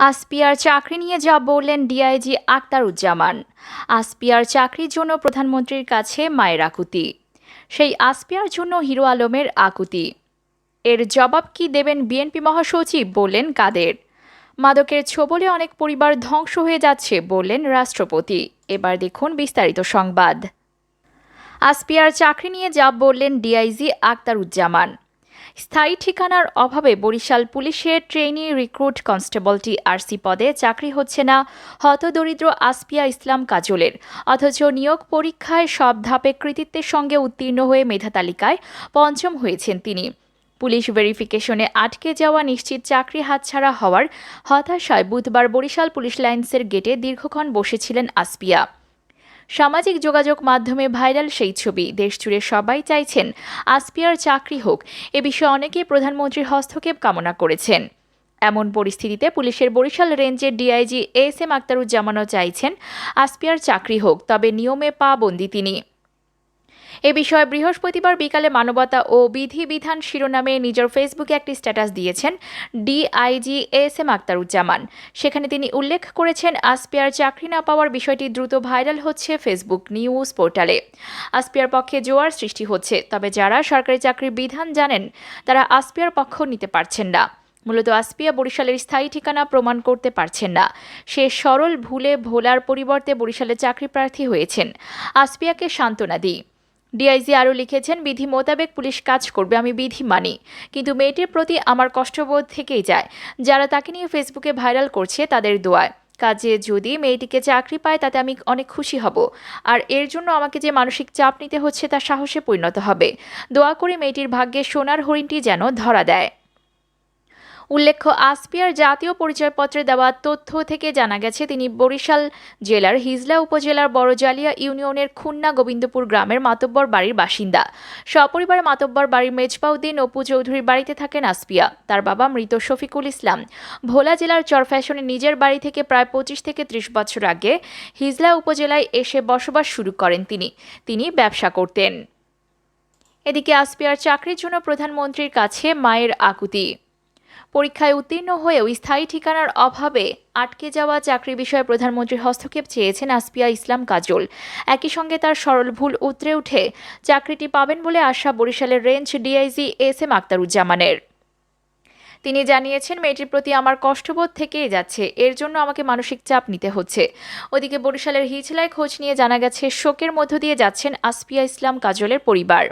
আসপিয়ার চাকরি নিয়ে যা বললেন ডিআইজি আক্তারুজ্জামান। আসপিয়ার চাকরির জন্য প্রধানমন্ত্রীর কাছে মায়ের আকুতি। সেই আসপিয়ার জন্য হিরো আলমের আকুতি। এর জবাব কি দেবেন বিএনপি মহাসচিব বললেন কাদের। মাদকের ছোবলে অনেক পরিবার ধ্বংস হয়ে যাচ্ছে বললেন রাষ্ট্রপতি। এবার দেখুন বিস্তারিত সংবাদ। আসপিয়ার চাকরি নিয়ে যা বললেন ডিআইজি আক্তারুজ্জামান। স্থায়ী ঠিকানার অভাবে বরিশাল পুলিশের ট্রেনি রিক্রুট কনস্টেবল টিআরসি পদে চাকরি হচ্ছে না। হতদরিদ্র আসপিয়া ইসলাম কাজলের। অথচ নিয়োগ পরীক্ষায় সব ধাপে কৃতিত্বের সঙ্গে উত্তীর্ণ হয়ে মেধা তালিকায় পঞ্চম হয়েছেন তিনি। পুলিশ ভেরিফিকেশনে আটকে যাওয়া নিশ্চিত চাকরি হাতছাড়া হওয়ার হতাশায় বুধবার বরিশাল পুলিশ লাইন্সের গেটে দীর্ঘক্ষণ বসেছিলেন আসপিয়া। সামাজিক যোগাযোগ মাধ্যমে ভাইরাল সেই ছবি। দেশজুড়ে সবাই চাইছেন আসপিয়ার চাকরি হোক। এ বিষয়ে অনেকে প্রধানমন্ত্রীর হস্তক্ষেপ কামনা করেছেন। এমন পরিস্থিতিতে পুলিশের বরিশাল রেঞ্জের ডিআইজি এস এম আক্তারুজ্জামানও চাইছেন আসপিয়ার চাকরি হোক, তবে নিয়মে পা বন্দি তিনি। এ বিষয়ে বৃহস্পতিবার বিকালে মানবতা ও বিধিবিধান শিরোনামে নিজের ফেসবুকে একটি স্ট্যাটাস দিয়েছেন ডিআইজি এস এম আক্তারুজ্জামান। সেখানে তিনি উল্লেখ করেছেন আসপিয়ার চাকরি না পাওয়ার বিষয়টি দ্রুত ভাইরাল হচ্ছে ফেসবুক নিউজ পোর্টালে। আসপিয়ার পক্ষে জোয়ার সৃষ্টি হচ্ছে, তবে যারা সরকারি চাকরির বিধান জানেন, তারা আসপিয়ার পক্ষ নিতে পারছেন না। মূলত আসপিয়া বরিশালের স্থায়ী ঠিকানা প্রমাণ করতে পারছেন না। সে সরল ভুলে ভোলার পরিবর্তে বরিশালে চাকরি প্রার্থী হয়েছেন। আসপিয়াকে সান্ত্বনা দিই। ডিআইজি আরও লিখেছেন, বিধি মোতাবেক পুলিশ কাজ করবে, আমি বিধি মানি। কিন্তু মেয়েটির প্রতি আমার কষ্টবোধ থেকেই যায়। যারা তাকে নিয়ে ফেসবুকে ভাইরাল করছে, তাদের দোয়ায়। কাজে যদি মেয়েটিকে চাকরি পায়, তাতে আমি অনেক খুশি হব। আর এর জন্য আমাকে যে মানসিক চাপ নিতে হচ্ছে তা সাহসে পরিণত হবে। দোয়া করে মেয়েটির ভাগ্যে সোনার হরিণটি যেন ধরা দেয়। উল্লেখ্য, আসপিয়ার জাতীয় পরিচয়পত্রে দেওয়া তথ্য থেকে জানা গেছে, তিনি বরিশাল জেলার হিজলা উপজেলার বড়জালিয়া ইউনিয়নের খুন্না গোবিন্দপুর গ্রামের মাতব্বর বাড়ির বাসিন্দা। সপরিবারে মাতব্বর বাড়ির মেজবাউদ্দিন অপু চৌধুরীর বাড়িতে থাকেন আসপিয়া। তার বাবা মৃত শফিকুল ইসলাম। ভোলা জেলার চরফ্যাশনে নিজের বাড়ি থেকে প্রায় পঁচিশ থেকে ত্রিশ বছর আগে হিজলা উপজেলায় এসে বসবাস শুরু করেন তিনি। তিনি ব্যবসা করতেন। এদিকে আসপিয়ার চাকরির জন্য প্রধানমন্ত্রীর কাছে মায়ের আকুতি। পরীক্ষায় উত্তীর্ণ হয়েও স্থায়ী ঠিকানার অভাবে আটকে যাওয়া চাকরি বিষয়ে প্রধানমন্ত্রীর হস্তক্ষেপ চেয়েছেন আসপিয়া ইসলাম কাজল। একই সঙ্গে তার সরল ভুল উতরে উঠে চাকরিটি পাবেন বলে আশা বরিশালের রেঞ্জ ডিআইজি এস এম আক্তারুজ্জামানের। তিনি জানিয়েছেন, মেয়েটির প্রতি আমার কষ্টবোধ থেকেই যাচ্ছে, এর জন্য আমাকে মানসিক চাপ নিতে হচ্ছে। ওদিকে বরিশালের হিজলায় খোঁজ নিয়ে জানা গেছে, শোকের মধ্য দিয়ে যাচ্ছেন আসপিয়া ইসলাম কাজলের পরিবার।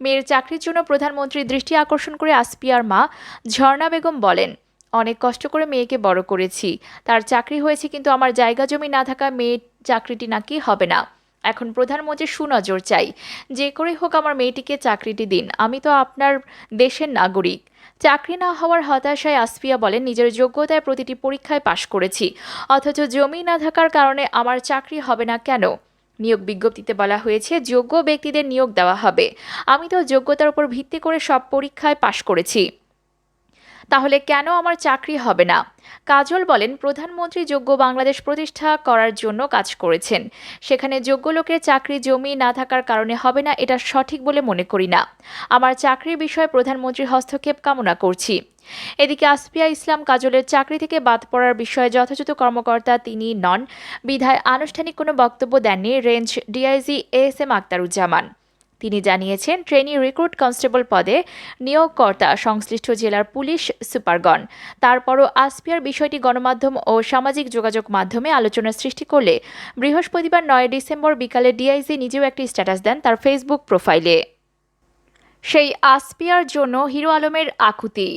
মেয়ের চাকরির জন্য প্রধানমন্ত্রীর দৃষ্টি আকর্ষণ করে আসপিয়ার মা ঝর্ণা বেগম বলেন, অনেক কষ্ট করে মেয়েকে বড় করেছি। তার চাকরি হয়েছে কিন্তু আমার জায়গা জমি না থাকা মেয়ের চাকরিটি নাকি হবে না। এখন প্রধানমন্ত্রীর সুনজর চাই। যে করে হোক আমার মেয়েটিকে চাকরিটি দিন। আমি তো আপনার দেশের নাগরিক। চাকরি না হওয়ার হতাশায় আসফিয়া বলেন, নিজের যোগ্যতায় প্রতিটি পরীক্ষায় পাশ করেছি। অথচ জমি না থাকার কারণে আমার চাকরি হবে না কেন? নিয়োগ বিজ্ঞপ্তিতে বলা হয়েছে, যোগ্য ব্যক্তিদের নিয়োগ দেওয়া হবে। আমি তো যোগ্যতার উপর ভিত্তি করে সব পরীক্ষায় পাশ করেছি। তাহলে কেন আমার চাকরি হবে না? কাজল বলেন, প্রধানমন্ত্রী যোগ্য বাংলাদেশ প্রতিষ্ঠা করার জন্য কাজ করেছেন। সেখানে যোগ্য লোকের চাকরি জমি না থাকার কারণে হবে না, এটা সঠিক বলে মনে করি না। আমার চাকরির বিষয়ে প্রধানমন্ত্রীর হস্তক্ষেপ কামনা করছি। এদিকে আসফিয়া ইসলাম কাজলের চাকরি থেকে বাদ পড়ার বিষয়ে যথাযথ কর্মকর্তা তিনি নন। বিধায় আনুষ্ঠানিক কোনো বক্তব্য দেননি range DIG S M Aktaruzzaman. তিনি জানিয়েছেন, ট্রেনি রিক্রুট কনস্টেবল পদে নিয়োগকর্তা সংশ্লিষ্ট জেলার পুলিশ সুপারগণ। তারপরও আসপিয়ার বিষয়টি গণমাধ্যম ও সামাজিক যোগাযোগ মাধ্যমে আলোচনার সৃষ্টি করলে বৃহস্পতিবার নয় ডিসেম্বর বিকালে ডিআইজি নিজেও একটি স্ট্যাটাস দেন তার ফেসবুক প্রোফাইলে। সেই আসপিয়ার জন্য হিরো আলমের আকুতি।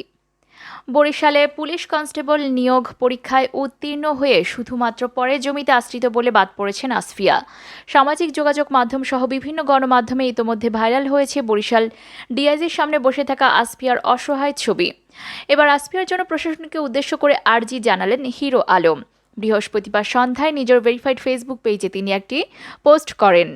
বরিশালে পুলিশ কনস্টেবল নিয়োগ পরীক্ষায় উত্তীর্ণ হয়ে শুধুমাত্র পরে জমিতে আশ্রিত বলে বাদ পড়েছেন আসফিয়া। সামাজিক যোগাযোগ মাধ্যম সহ বিভিন্ন গণমাধ্যমে ইতোমধ্যে ভাইরাল হয়েছে বরিশাল ডিআইজির সামনে বসে থাকা আসফিয়ার অসহায় ছবি। এবার আসফিয়ার জন্য প্রশাসনকে উদ্দেশ্য করে আর্জি জানালেন হিরো আলম। বৃহস্পতিবার সন্ধ্যায় নিজের ভেরিফাইড ফেসবুক পেজে তিনি একটি পোস্ট করেন।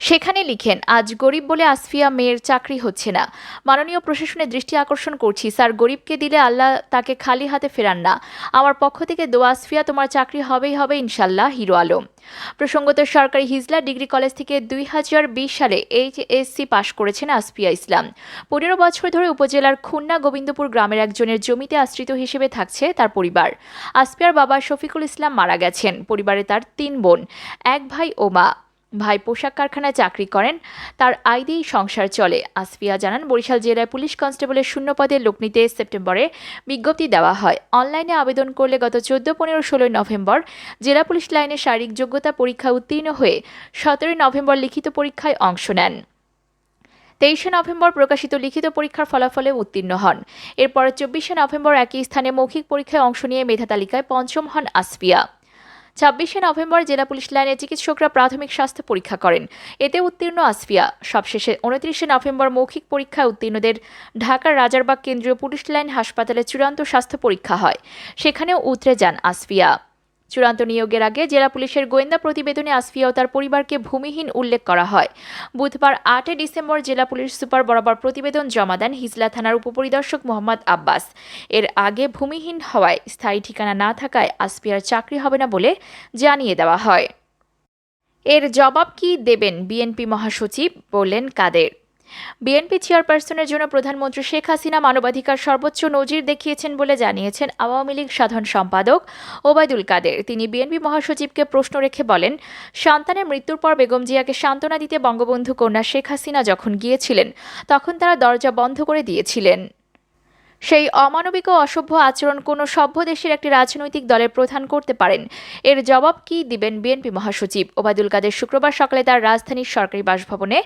সেখানে লিখেন, আজ গরিব বলে আসফিয়া মেয়ের চাকরি হচ্ছে না। মাননীয় প্রশাসনের দৃষ্টি আকর্ষণ করছি। স্যার, গরিবকে দিলে আল্লাহ তাকে খালি হাতে ফেরান না। আমার পক্ষ থেকে দোয়া আসফিয়া, তোমার চাকরি হবেই হবে ইনশাল্লাহ হিরো আলম। প্রসঙ্গত, সরকারি হিজলা ডিগ্রি কলেজ থেকে দুই হাজার বিশ সালে এইচএসসি পাশ করেছেন আসফিয়া ইসলাম। পনেরো বছর ধরে উপজেলার খুলনা গোবিন্দপুর গ্রামের একজনের জমিতে আশ্রিত হিসেবে থাকছে তার পরিবার। আসফিয়ার বাবা শফিকুল ইসলাম মারা গেছেন। পরিবারে তার তিন বোন, এক ভাই ও মা। ভাই পোশাক কারখানায় চাকরি করেন, তার আয় দিয়েই সংসার চলে। আসফিয়া জানান, বরিশাল জেলায় পুলিশ কনস্টেবলের শূন্য পদে লোক নিতে সেপ্টেম্বরে বিজ্ঞপ্তি দেওয়া হয়। অনলাইনে আবেদন করলে গত চোদ্দ, পনেরো ষোলোই নভেম্বর জেলা পুলিশ লাইনে শারীরিক যোগ্যতা পরীক্ষা উত্তীর্ণ হয়ে সতেরোই নভেম্বর লিখিত পরীক্ষায় অংশ নেন। তেইশে নভেম্বর প্রকাশিত লিখিত পরীক্ষার ফলাফলে উত্তীর্ণ হন। এরপর চব্বিশে নভেম্বর একই স্থানে মৌখিক পরীক্ষায় অংশ নিয়ে মেধা তালিকায় পঞ্চম হন আসফিয়া। ছাব্বিশে নভেম্বর জেলা পুলিশ লাইনে চিকিৎসকরা প্রাথমিক স্বাস্থ্য পরীক্ষা করেন। এতে উত্তীর্ণ আসফিয়া। সবশেষে উনত্রিশে নভেম্বর মৌখিক পরীক্ষায় উত্তীর্ণদের ঢাকার রাজারবাগ কেন্দ্রীয় পুলিশ লাইন হাসপাতালে চূড়ান্ত স্বাস্থ্য পরীক্ষা হয়। সেখানেও উতরে যান আসফিয়া। চূড়ান্ত নিয়োগের আগে জেলা পুলিশের গোয়েন্দা প্রতিবেদনে আসফিয়া ও তার পরিবারকে ভূমিহীন উল্লেখ করা হয়। বুধবার আটই ডিসেম্বর জেলা পুলিশ সুপার বরাবর প্রতিবেদন জমা দেন হিজলা থানার উপপরিদর্শক মোহাম্মদ আব্বাস। এর আগে ভূমিহীন হওয়ায় স্থায়ী ঠিকানা না থাকায় আসফিয়ার চাকরি হবে না বলে জানিয়ে দেওয়া হয়। এর জবাব কি দেবেন বিএনপি মহাসচিব বললেন কাদের? বিএনপি চেয়ারপারসনের জন্য প্রধানমন্ত্রী শেখ হাসিনা মানবাধিকার সর্বোচ্চ নজির দেখিয়েছেন বলে জানিয়েছেন আওয়ামী লীগ সাধারণ সম্পাদক ওবায়দুল কাদের। তিনি বিএনপি মহাসচিবকে প্রশ্ন রেখে বলেন, সন্তানের মৃত্যুর পর বেগম জিয়াকে সান্ত্বনা দিতে বঙ্গবন্ধু কন্যা শেখ হাসিনা যখন গিয়েছিলেন, তখন তারা দরজা বন্ধ করে দিয়েছিলেন। সেই অমানবিক ও অসভ্য আচরণ কোনো সভ্য দেশের একটি রাজনৈতিক দলের প্রধান করতে পারেন। এর জবাব কি দিবেন বিএনপি মহাসচিব? ওবায়দুল কাদের শুক্রবার সকালে তার রাজধানীর সরকারি বাসভবনে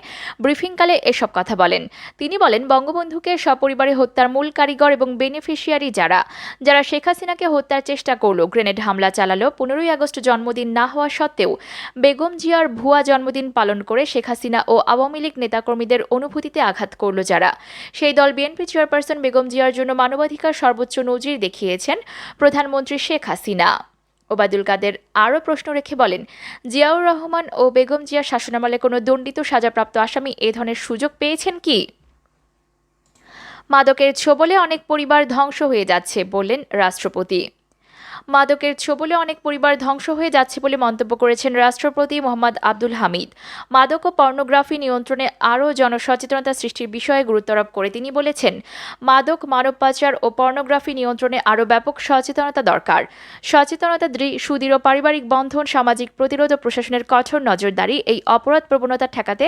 ব্রিফিংকালে এসব কথা বলেন। তিনি বলেন, বঙ্গবন্ধুকে সপরিবারে হত্যার মূল কারিগর এবং বেনিফিশিয়ারি যারা যারা শেখ হাসিনাকে হত্যার চেষ্টা করল, গ্রেনেড হামলা চালালো, পনেরোই আগস্ট জন্মদিন না হওয়া সত্ত্বেও বেগম জিয়ার ভুয়া জন্মদিন পালন করে শেখ হাসিনা ও আওয়ামী লীগ নেতাকর্মীদের অনুভূতিতে আঘাত করল যারা। সেই দল বিএনপি চেয়ারপারসন বেগম জিয়ার জন্য মানবাধিকার সর্বোচ্চ নজির দেখিয়েছেন প্রধানমন্ত্রী শেখ হাসিনা। ওবায়দুল কাদের আরও প্রশ্ন রেখে বলেন, জিয়াউর রহমান ও বেগম জিয়া শাসনামলে কোনো দণ্ডিত সাজাপ্রাপ্ত আসামি এ ধরনের সুযোগ পেয়েছেন কি? মাদকের ছোবলে অনেক পরিবার ধ্বংস হয়ে যাচ্ছে বললেন রাষ্ট্রপতি। মাদকের ছোবলে অনেক পরিবার ধ্বংস হয়ে যাচ্ছে বলে মন্তব্য করেছেন রাষ্ট্রপতি মোহাম্মদ আব্দুল হামিদ। মাদক ও পর্নোগ্রাফি নিয়ন্ত্রণে আরও জনসচেতনতা সৃষ্টির বিষয়ে গুরুত্বারোপ করে তিনি বলেছেন, মাদক মানব পাচার ও পর্নোগ্রাফি নিয়ন্ত্রণে আরও ব্যাপক সচেতনতা দরকার। সচেতনতা সুদৃঢ় পারিবারিক বন্ধন, সামাজিক প্রতিরোধ ও প্রশাসনের কঠোর নজরদারি এই অপরাধ প্রবণতা ঠেকাতে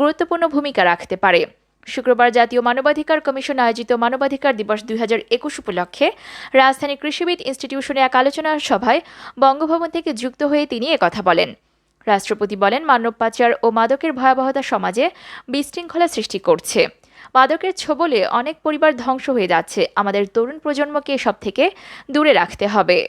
গুরুত্বপূর্ণ ভূমিকা রাখতে পারে। শুক্রবার জাতীয় মানবাধিকার কমিশন আয়োজিত মানবাধিকার দিবস দুই হাজার একুশ উপলক্ষে রাজধানী কৃষিবিদ ইনস্টিটিউশনে এক আলোচনা সভায় বঙ্গভবন থেকে যুক্ত হয়ে তিনি একথা বলেন। রাষ্ট্রপতি বলেন, মানব পাচার ও মাদকের ভয়াবহতা সমাজে বিশৃঙ্খলা সৃষ্টি করছে। মাদকের ছোবলে অনেক পরিবার ধ্বংস হয়ে যাচ্ছে। আমাদের তরুণ প্রজন্মকে সব থেকে দূরে রাখতে হবে।